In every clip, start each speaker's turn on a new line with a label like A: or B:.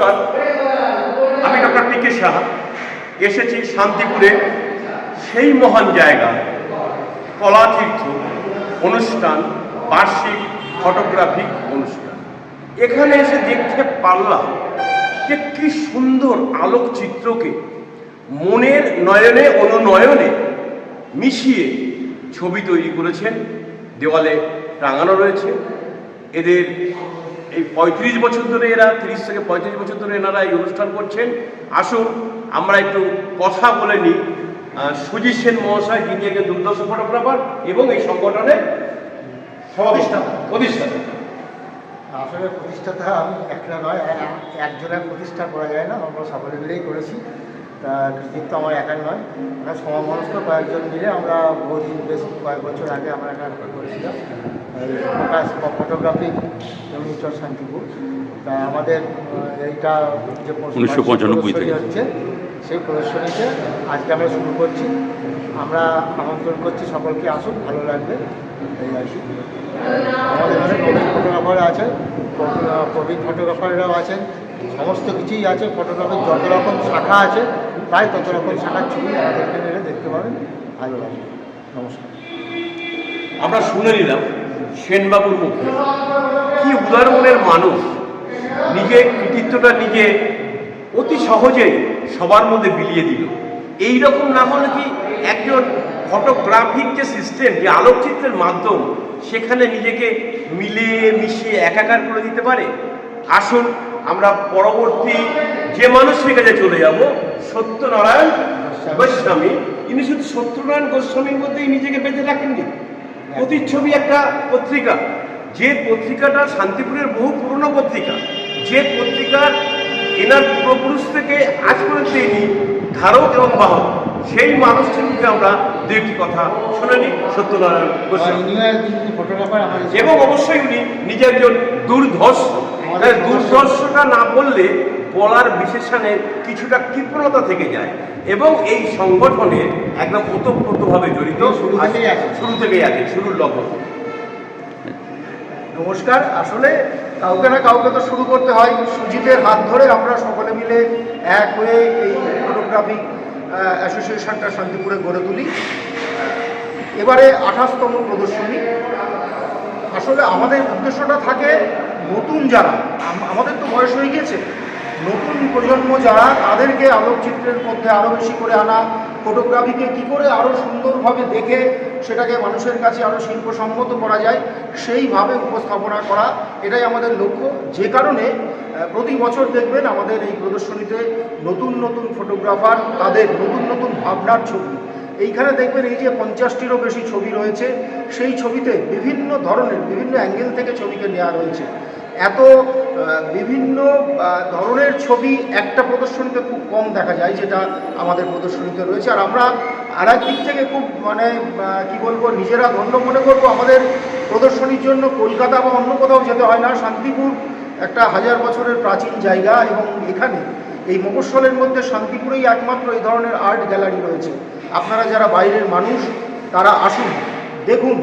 A: নমস্কার। আমি doctor P K Saha. এসেছি শান্তিপুরে। সেই মহান জায়গা, কলাতীর্থ অনুষ্ঠান, বার্ষিক ফটোগ্রাফিক অনুষ্ঠান। এখানে এসে দেখতে পারলাম যে কি সুন্দর আলোকচিত্রকে মনের নয়নে, অনুনয়নে মিশিয়ে ছবি তৈরি করেছেন। দেওয়ালে টাঙানো রয়েছে। এদের এই পঁয়ত্রিশ বছর ধরে এরা, তিরিশ থেকে পঁয়ত্রিশ বছর ধরে এনারা এই অনুষ্ঠান করছেন। আসুন, আমরা একটু কথা বলে নিই। সুজিত সেন মহাশয়, যিনি একজন দুর্দর্শ ফটোগ্রাফার এবং এই সংগঠনের
B: আসলে প্রতিষ্ঠাতা আমি একটা নয় একজনের প্রতিষ্ঠা করা যায় না, আমরা সকলে মিলেই করেছি। তা কৃতিত্ব আমার একার নয়। আমরা সমমনস্ক কয়েকজন মিলে আমরা বহুদিন, বেশ কয়েক বছর আগে আমরা একটা করেছিলাম। ফোকাস ফটোগ্রাফি মিউচুয়াল শান্তিপুর তা আমাদের এইটা যে
C: উনিশশো পঁচানব্বই থেকে।
B: হচ্ছে সেই প্রদর্শনীতে আজকে আমরা শুরু করছি। আমরা আমন্ত্রণ করছি সকলকে আসুন ভালো লাগবে এই আর কি। আমাদের এখানে প্রবীণ ফটোগ্রাফার আছে প্রবীণ- প্রবীণ ফটোগ্রাফাররাও আছেন সমস্ত কিছুই আছে ফটোগ্রাফির যত রকম শাখা আছে প্রায় তত রকম শাখার ছবি আমাদের এখানে এলে দেখতে পাবেন ভালো লাগবে। নমস্কার।
A: আমরা শুনে নিলাম। সেনবাবুর মুখে। কি উদার মানুষ। নিজের কৃতিত্বটা নিজে অতি সহজেই সবার মধ্যে বিলিয়ে দিল। এই রকম না হলে কি একজন ফটোগ্রাফিক যে সিস্টেম যে আলোকচিত্রের মাধ্যম, সেখানে নিজেকে মিলিয়ে মিশিয়ে একাকার করে দিতে পারে? আসুন, আমরা পরবর্তী যে মানুষের কাছে চলে যাব, সত্যনারায়ণ গোস্বামী। ইনি শুধু সত্যনারায়ণ গোস্বামীর মধ্যেই নিজেকে বেঁধে রাখেননি। প্রতিচ্ছবি একটা পত্রিকা। যে পত্রিকাটা শান্তিপুরের বহু পুরনো পত্রিকা যে পত্রিকার এনার পূর্বপুরুষ থেকে আজ পর্যন্ত ইনি ধারক এবং বাহক সেই মানুষটির মুখে আমরা দু একটি কথা শুনে নিই সত্যনারায়ণ এবং অবশ্যই উনি নিজে একজন দুর্ধর্ষ। দুর্ধর্ষটা না বললে বলার বিশেষণে কিছুটা কৃপণতা থেকে যায়। এবং এই সংগঠনে একদম ওতপ্রোতভাবে জড়িত
B: শুরু থেকেই আছে।
A: শুরু থেকেই আছে শুরুর লগ্ন।
D: নমস্কার। আসলে কাউকে না কাউকে তো শুরু করতে হয়। সুজিতের হাত ধরে আমরা সকলে মিলে এক হয়ে এই ফটোগ্রাফিক অ্যাসোসিয়েশনটা শান্তিপুরে গড়ে তুলি। এবারে আঠাশতম প্রদর্শনী। আসলে আমাদের উদ্দেশ্যটা থাকে নতুন যারা। আমাদের তো বয়স হয়ে গিয়েছে। নতুন প্রজন্ম যারা, তাদেরকে আলোকচিত্রের মধ্যে আরও বেশি করে আনা ফটোগ্রাফিকে কি করে আরও সুন্দরভাবে দেখে সেটাকে মানুষের কাছে আরও শিল্পসম্মত করা যায়, সেইভাবে উপস্থাপনা করা, এটাই আমাদের লক্ষ্য। যে কারণে প্রতি বছর দেখবেন আমাদের এই প্রদর্শনীতে নতুন নতুন ফটোগ্রাফার তাদের নতুন নতুন ভাবনার ছবি। এইখানে দেখবেন এই যে পঞ্চাশটিরও বেশি ছবি রয়েছে, সেই ছবিতে বিভিন্ন ধরনের, বিভিন্ন অ্যাঙ্গেল থেকে ছবিকে নেওয়া রয়েছে। এত বিভিন্ন ধরনের ছবি একটা প্রদর্শনীতে খুব কম দেখা যায়, যেটা আমাদের প্রদর্শনীতে রয়েছে। আর আমরা আর দিক থেকে খুব মানে কি বলব, নিজেরা ধন্য মনে করব, আমাদের প্রদর্শনীর জন্য কলকাতা বা অন্য কোথাও যেতে হয় না। শান্তিপুর একটা হাজার বছরের প্রাচীন জায়গা এবং এখানে এই মফস্বলের মধ্যে শান্তিপুরেই একমাত্র এই ধরনের আর্ট গ্যালারি রয়েছে। আপনারা যারা বাইরের মানুষ, তারা আসুন, দেখুন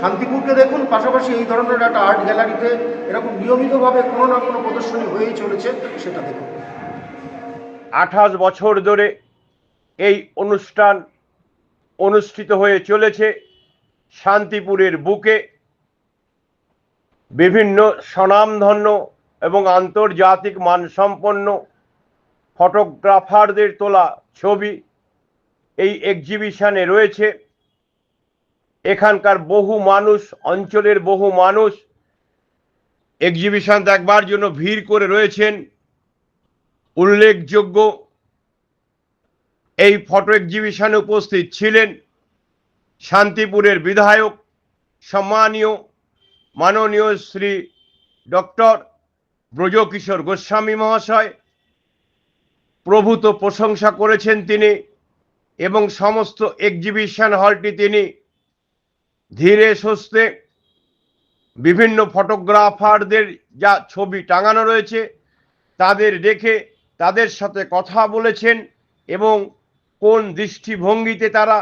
D: শান্তিপুরকে দেখুন, পাশাপাশি এই ধরনের একটা আর্ট গ্যালারিতে এরকম নিয়মিতভাবে কোনো না কোনো প্রদর্শনী হয়েই চলেছে, সেটা দেখুন।
A: আঠাশ বছর ধরে এই অনুষ্ঠান অনুষ্ঠিত হয়ে চলেছে শান্তিপুরের বুকে। বিভিন্ন স্বনামধন্য এবং আন্তর্জাতিক মানসম্পন্ন ফটোগ্রাফারদের তোলা ছবি এই এক্সিবিশনে রয়েছে। এখানকার বহু মানুষ, অঞ্চলের বহু মানুষ এক্সিবিশন দেখবার জন্য ভিড় করে রয়েছেন। উল্লেখযোগ্য এই ফটো এক্সিবিশনে উপস্থিত ছিলেন শান্তিপুরের বিধায়ক, সম্মানীয়, মাননীয় শ্রী ডক্টর ব্রজকিশোর গোস্বামী মহাশয়। প্রভূত প্রশংসা করেছেন তিনি এবং সমস্ত এক্সিবিশন হলটি তিনি ধীরে সুস্থে বিভিন্ন ফটোগ্রাফারদের যা ছবি টাঙানো রয়েছে, তাদের দেখে তাদের সাথে কথা বলেছেন এবং কোন দৃষ্টিভঙ্গিতে তারা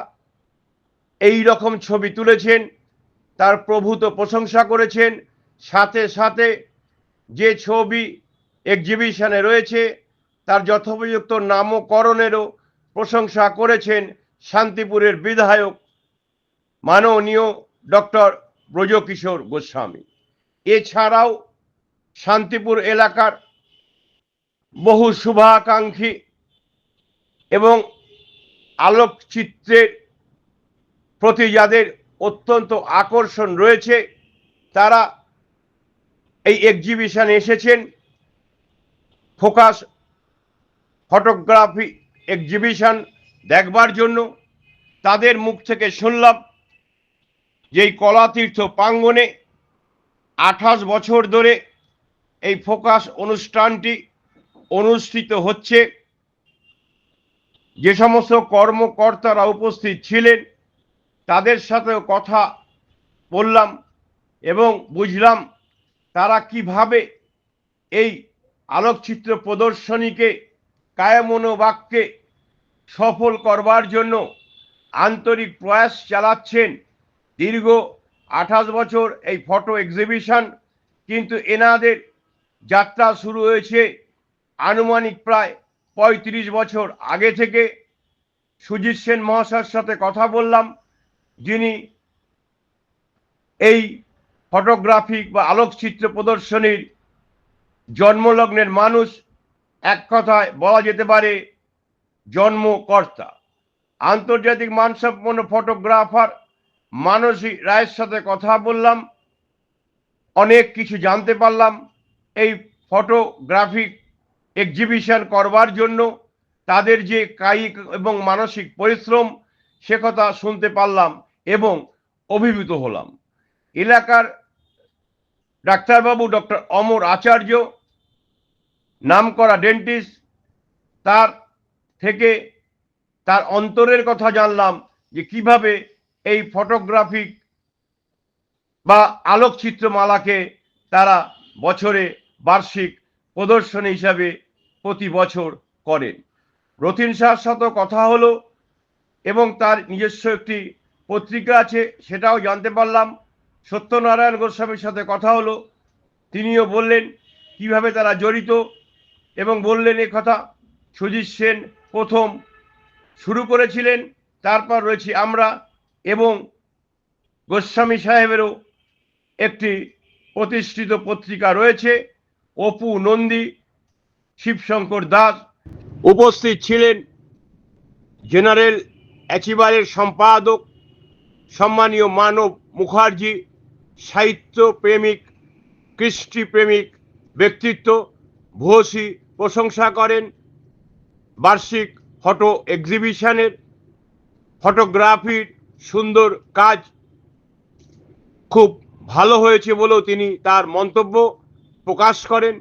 A: এই রকম ছবি তুলেছেন, তার প্রভূত প্রশংসা করেছেন, সাথে সাথে যে ছবি এক্সিবিশনে রয়েছে, তার যথোপযুক্ত নামকরণেরও প্রশংসা করেছেন শান্তিপুরের বিধায়ক মাননীয় ডক্টর ব্রজকিশোর গোস্বামী। এছাড়াও শান্তিপুর এলাকার বহু শুভাকাঙ্ক্ষী এবং আলোকচিত্রের প্রতি যাদের অত্যন্ত আকর্ষণ রয়েছে, তারা এই এক্সিবিশনে এসেছেন। ফোকাস ফটোগ্রাফি এক্সিবিশন দেখবার জন্য। তাদের মুখ থেকে শুনলাম যে এই কলাতীর্থ প্রাঙ্গণে আঠাশ বছর ধরে এই ফোকাস অনুষ্ঠানটি অনুষ্ঠিত হচ্ছে, যে সমস্ত কর্মকর্তারা উপস্থিত ছিলেন, তাদের সাথেও কথা বললাম এবং বুঝলাম তারা কীভাবে এই আলোকচিত্র প্রদর্শনীকে, কায়মনোবাক্যে সফল করবার জন্য আন্তরিক প্রয়াস চালাচ্ছেন। দীর্ঘ আঠাশ বছর এই ফটো এক্সিবিশন কিন্তু এনাদের যাত্রা শুরু হয়েছে আনুমানিক প্রায় পঁয়ত্রিশ বছর আগে থেকে। সুজিত সেন মহাশয়ের সাথে কথা বললাম, যিনি এই ফটোগ্রাফিক বা আলোকচিত্র প্রদর্শনীর জন্মলগ্নের মানুষ, এক কথায় বলা যেতে পারে জন্মকর্তা। আন্তর্জাতিক মানসম্পন্ন ফটোগ্রাফার মানসী রায়ের সাথে কথা বললাম, অনেক কিছু জানতে পারলাম। এই ফটোগ্রাফিক এক্সিবিশন করবার জন্য তাদের যে কায়িক এবং মানসিক পরিশ্রম, সে কথা শুনতে পারলাম এবং অভিভূত হলাম। এলাকার ডাক্তারবাবু ডক্টর অমর আচার্য, নামকরা ডেন্টিস্ট তার থেকে তার অন্তরের কথা জানলাম যে কীভাবে এই ফটোগ্রাফিক বা আলোকচিত্রমালাকে তারা বছরে বার্ষিক প্রদর্শনী হিসাবে প্রতি বছর করেন। রতিন শাহর সাথেও কথা হলো এবং তার নিজস্ব একটি পত্রিকা আছে, সেটাও জানতে পারলাম। সত্যনারায়ণ গোস্বামীর সাথে কথা হলো। তিনিও বললেন, কীভাবে তারা জড়িত? এবং বললেন, এ কথা সুজিত সেন প্রথম শুরু করেছিলেন, তারপর রয়েছি আমরা। এবং গোস্বামী সাহেবেরও একটি প্রতিষ্ঠিত পত্রিকা রয়েছে, অপু নন্দী, শিবশঙ্কর দাস। উপস্থিত ছিলেন জেনারেল অ্যাচিভারের সম্পাদক, সম্মানীয় মানব মুখার্জি সাহিত্য প্রেমিক কৃষ্টি প্রেমিক ব্যক্তিত্ব, ভূয়সী প্রশংসা করেন। বার্ষিক ফটো এক্সিবিশনের ফটোগ্রাফির সুন্দর কাজ খুব ভালো হয়েছে বলেও তিনি তার মন্তব্য প্রকাশ করেন।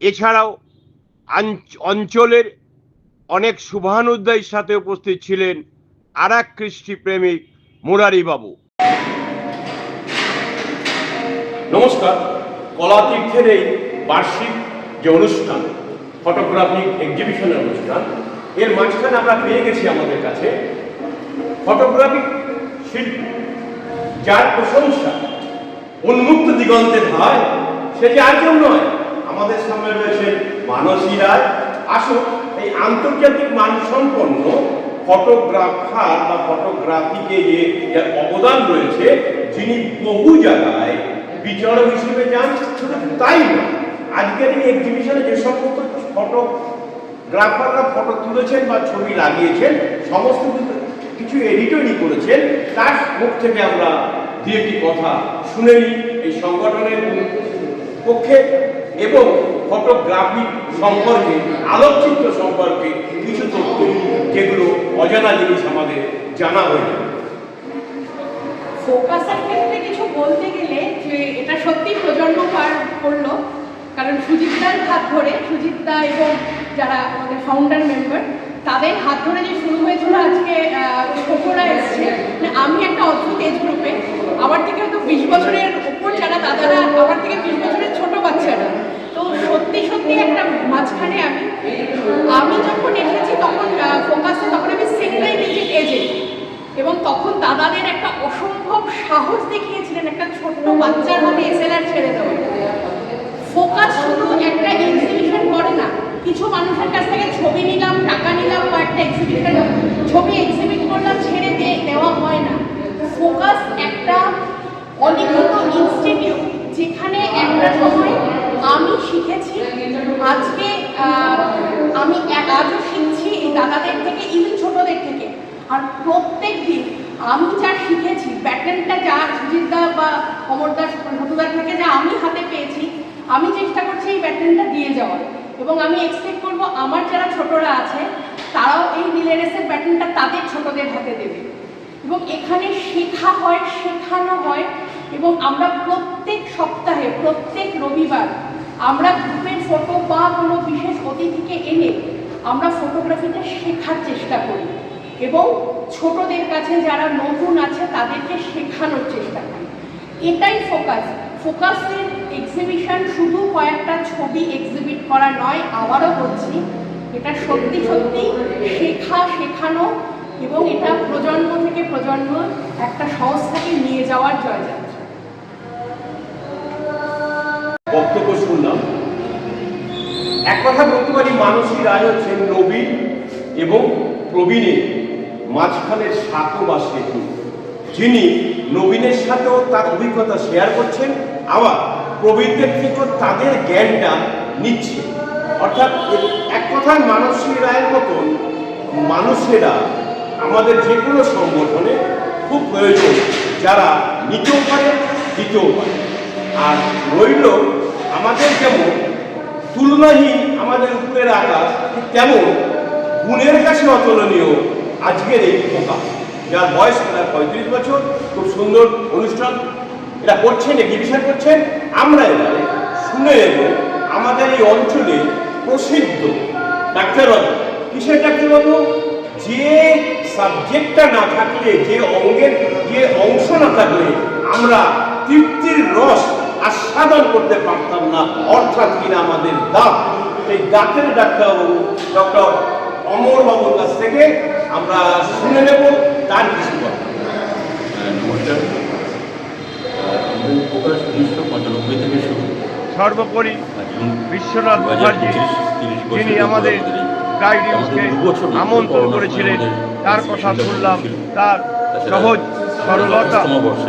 A: এছাড়াও অঞ্চলের অনেক শুভানুদ্দায়ীর সাথে উপস্থিত ছিলেন আর এক কৃষ্টি প্রেমিক মুরারিবাবু।
E: নমস্কার। কলাতীর্থের এই বার্ষিক যে অনুষ্ঠান ফটোগ্রাফিক এক্সিবিশনের অনুষ্ঠান, এর মাঝখানে আমরা পেয়ে গেছি আমাদের কাছে ফটোগ্রাফিক শিল্পী, যার প্রশংসা উন্মুক্ত দিগন্তে ধায় সেটি আর কেউ নয়? আমাদের সামনে রয়েছে মানসী রায় এই আন্তর্জাতিক মানসম্পন্ন ফটোগ্রাফার বা ফটোগ্রাফিকে যে যার অবদান রয়েছে, যিনি বহু জায়গায় বিচারক হিসেবে যান, শুধু তাই নয়, আজকের এই এক্সিবিশনে যে সমস্ত ফটোগ্রাফাররা ফটো তুলেছেন বা ছবি লাগিয়েছেন, সমস্ত কিছু- কিছু এডিটরি করেছেন। তার মুখ থেকে আমরা দু একটি কথা শুনে নিই এই সংগঠনের পক্ষে এবং ফটোগ্রাফি সম্পর্কে, আলোকচিত্র সম্পর্কে কিছু তথ্য যেগুলো অজানা জিনিস আমাদের জানা হয়ে
F: ফোকাসের ক্ষেত্রে কিছু বলতে গেলে যে এটা সত্যি প্রজন্ম পার করল, কারণ সুজিতদার হাত ধরে সুজিতদা এবং যারা আমাদের ফাউন্ডার মেম্বার তাদের হাত ধরে যে শুরু হয়েছিল আজকে ছোটরা এসছে মানে আমি একটা অদ্ভুত এজ গ্রুপে আমার থেকে হয়তো বিশ বছরের উপর যারা দাদারা আমার থেকে বিশ বছরের ছোট বাচ্চারা। তো সত্যি সত্যি একটা মাঝখানে আমি আমি যখন এসেছি তখন ফোকাসে তখন আমি সিঙ্গেল ডিজিট এজে এবং তখন দাদাদের একটা অসম্ভব সাহস দেখিয়েছিলেন একটা ছোট্ট বাচ্চার হাতে এসএলআর ছেড়ে দেওয়া। ফোকাস শুধু একটা এক্সিবিশন করে না, কিছু মানুষের কাছ থেকে ছবি এক্সিবিট করলাম, ছেড়ে দিয়ে দেওয়া হয় না। ফোকাস একটা অলিখিত ইনস্টিটিউট যেখানে একটা সময় আমি শিখেছি। আজকে আমি আজও শিখছি এই দাদাদের থেকে ইভেন ছোটদের থেকে। আর প্রত্যেক দিন আমি যা শিখেছি ব্যাটেনটা যা সুজিতদা বা অমরদা সতুদার থেকে যা আমি হাতে পেয়েছি, আমি চেষ্টা করছি এই ব্যাটেনটা দিয়ে যাওয়ার। এবং আমি এক্সপেক্ট করব আমার যারা ছোটরা আছে তারাও এই রিলে রেসের ব্যাটেনটা তাদের ছোটদের হাতে দেবে। এবং এখানে শেখা হয়, শেখানো হয়, এবং আমরা প্রত্যেক সপ্তাহে, প্রত্যেক রবিবার আমরা গ্রুপের ফটো বা কোনো বিশেষ অতিথিকে এনে আমরা ফটোগ্রাফিতে শেখার চেষ্টা করি। এবং ছোটদের কাছে যারা নতুন আছে, তাদেরকে শেখানোর চেষ্টা করি। এটাই ফোকাস ফোকাসের এক্সিবিশন শুধু কয়েকটা ছবি এক্সিবিট করা নয়, আবারও বলছি এটা সত্যি সত্যি শেখা, শেখানো এবং এটা প্রজন্ম থেকে প্রজন্ম একটা সংস্থাকে নিয়ে যাওয়ার জয়যাত্রা।
A: বক্তব্য শুনলাম। এক কথা বলতে পারি, মানসী রায় হচ্ছেন নবীন এবং প্রবীণের মাঝখানের সাঁকো বা সেতু যিনি নবীনের সাথেও তার অভিজ্ঞতা শেয়ার করছেন, আবার প্রবীণদের থেকেও তাদের জ্ঞানটা নিচ্ছে। অর্থাৎ এক কথায় মানসী রায়ের মতন মানুষেরা আমাদের যে কোনো সংগঠনে খুব প্রয়োজন, যারা নিতেও পারে, দিতেও পারে। আর রইল আমাদের যেমন, তুলনাহীন আমাদের উপরের আকাশ তেমন গুণের কাছে অতুলনীয় আজকের এই ফোকা যার বয়স প্রায় পঁয়ত্রিশ বছর, খুব সুন্দর অনুষ্ঠান এটা করছেন এক্সিবিশন করছেন। আমরা এবারে শুনে নেব আমাদের এই অঞ্চলে প্রসিদ্ধ। ডাক্তারবাবু কিসের ডাক্তারবাবু যে সাবজেক্টটা না থাকলে, যে অঙ্গের, যে অংশ না থাকলে, আমরা তৃপ্তির রস আস্বাদন করতে পারতাম না। অর্থাৎ কিনা আমাদের দাঁত। সেই দাঁতের ডাক্তারবাবু ডক্টর অমর বাবুর কাছ থেকে আমরা শুনে নেব, তার কিছু কথা
G: হ্যাঁ, নমস্কার আহ, আমাদের প্রকাশ উনিশশো পঁচানব্বই থেকে শুরু
C: সর্বোপরি বিশ্বনাথ
G: 2025,
C: মুখার্জি যিনি আমাদের
G: ধরে
C: আমন্ত্রণ করেছিলেন তার কথা শুনলাম তার সহজ সরলতা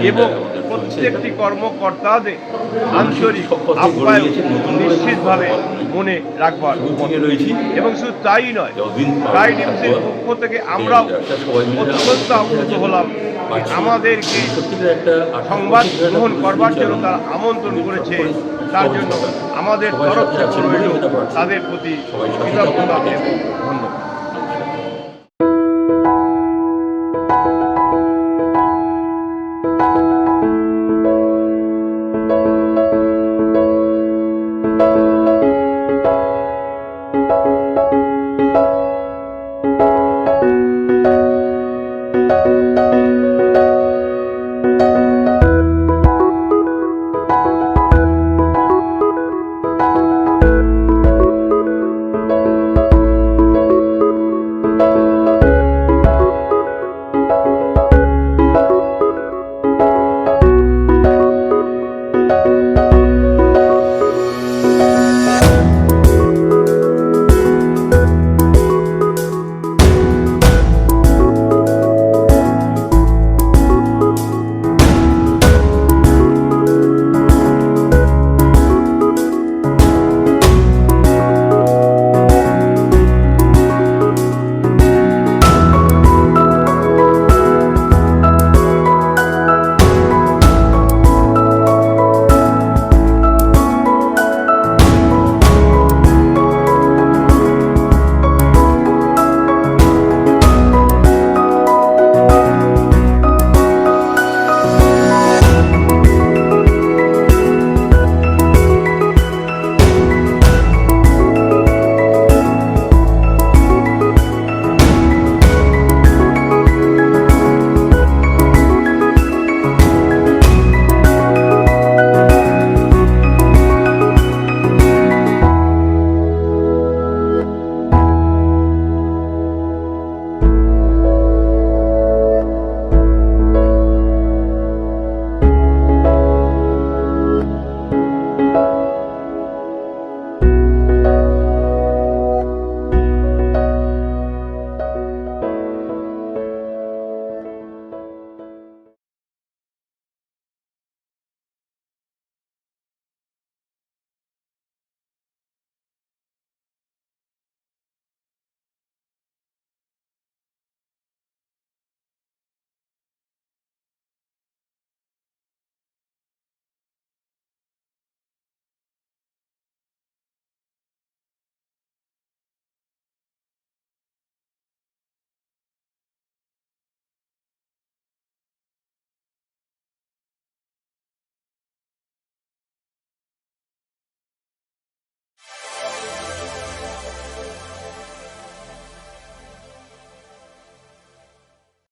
C: এবং প্রত্যেকটি কর্মকর্তাদের
G: সব
C: আপ্যায়ন নিশ্চিতভাবে। মনে রাখবার এবং শুধু তাই নয়
G: পারব
C: পক্ষ থেকে আমরাও অত্যন্ত আপ্লুত হলাম আমাদেরকে সংবাদ গ্রহণ করবার জন্য তারা আমন্ত্রণ করেছে তার জন্য আমাদের তরফ থেকে রইল। তাদের প্রতি কৃতজ্ঞতা এবং ধন্যবাদ।